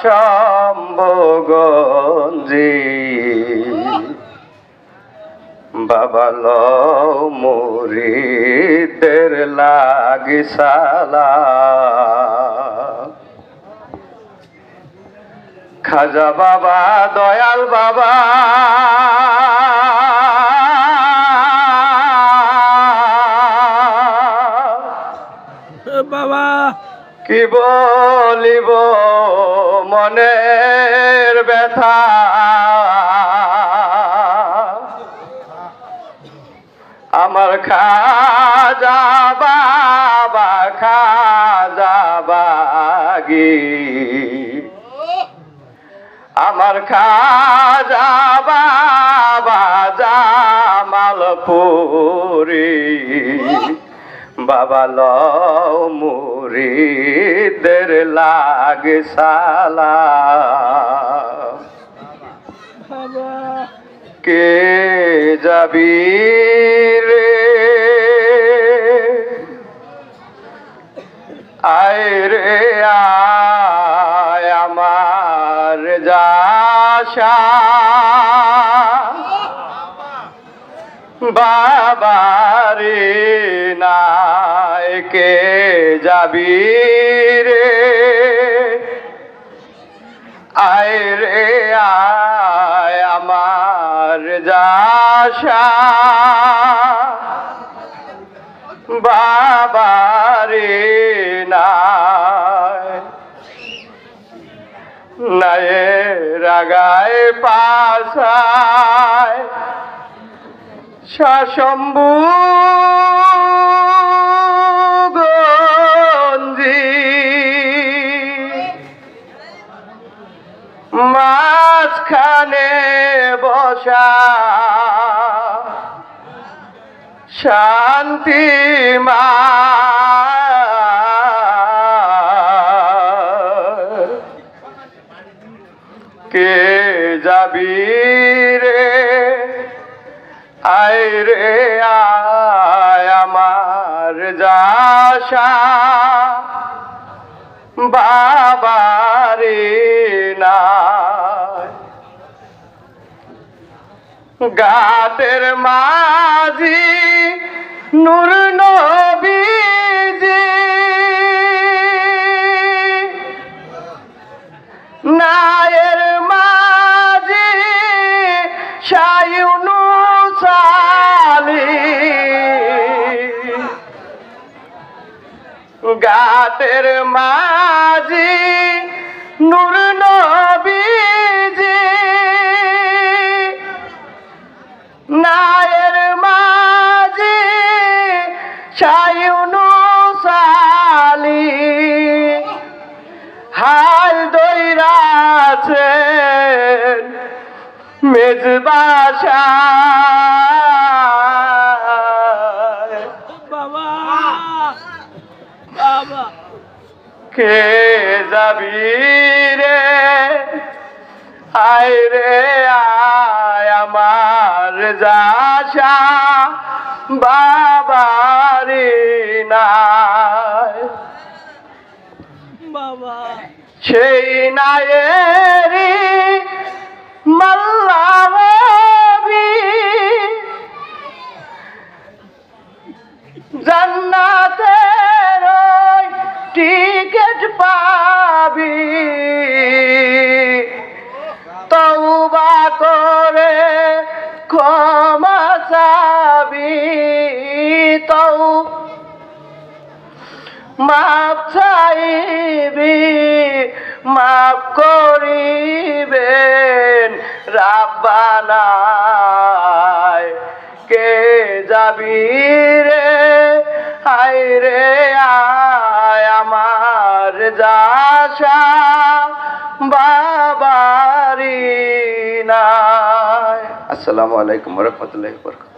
শম্ভগঞ্জি বাবাল মুরিদের লাগি সালা। খাজা বাবা দয়াল বাবা। বাবা। কি বলিব মনের ব্যথা? আমার খাজা বাবা খাজা বাগি। আমার খাজা বাবা জামালপুরি। বাবা লও মুরিদের লাগ সালা কে যাবি রে? আয় রে আয় আমার যাশা। বাবারে নায়কে যাবি রে? আয় রে আয় আমার যাশা। বাবারে নায় নয়ে রাগায় পাশায় শাসম্বু গঞ্জি। মাঝখানে বসা শান্তি মা। কে যাবি? আয় রে আমার যাশা। বাবারে না গাতের মাঝি নূর নবীজি। নায়ের মাঝি সায়ুনু সালি। গাতের মাঝি নূর নবীজি। নায়ের মাঝি সায়ুনু সালি। হাল দৈরাছেন মেজবাসা। কে যাবি রে? আয় রে আয় আমার যাশা বাবারি নাই। বাবা। সেই নায়েরি মাল্লাবি টিকিট পাবি। তওবা করে ক্ষমা তৌ মাপ চাইবি মাপ করিবেন রাব্বানায়। কে যাবি রে? যাশা বাবারি নাই। আসসালামু আলাইকুম রহমতুল্লাহ বরকাত